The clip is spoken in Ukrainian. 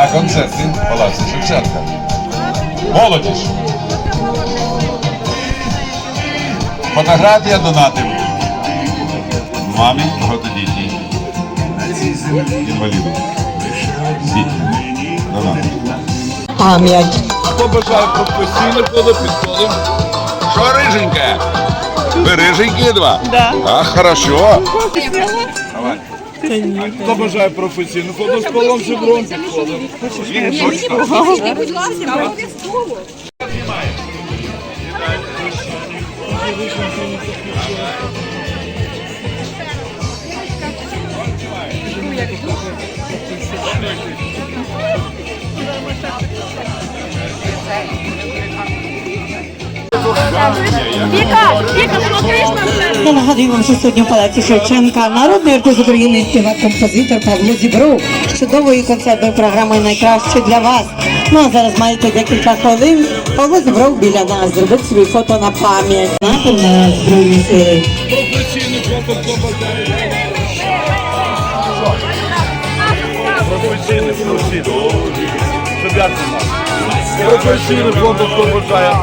на концерті в Палаці Шевченка. Молодіж. Фотографія донатів. Мамі багатодітній. Інваліду. Дітям. Донатів. Пам'ять. Хто бажає професійно було підходимо. Що риженька? Ви риженькі два? Да. А, хорошо. Давай. Хто бажає професійну фото з полом шеврон підходимо. Будь ласка, обов'язково. Віка, Я нагадую вам, що сьогодні в Палаці Шевченка народний артист України, співак, композитор Павло Зібров з чудовою концертною програмою найкраще для вас. Ну а зараз маєте декілька хвилин. Павло Зібров біля нас зробить собі фото на пам'ять. Напів на Збройні сили. Професійний, професійний. Щоб я це фото хто бажає.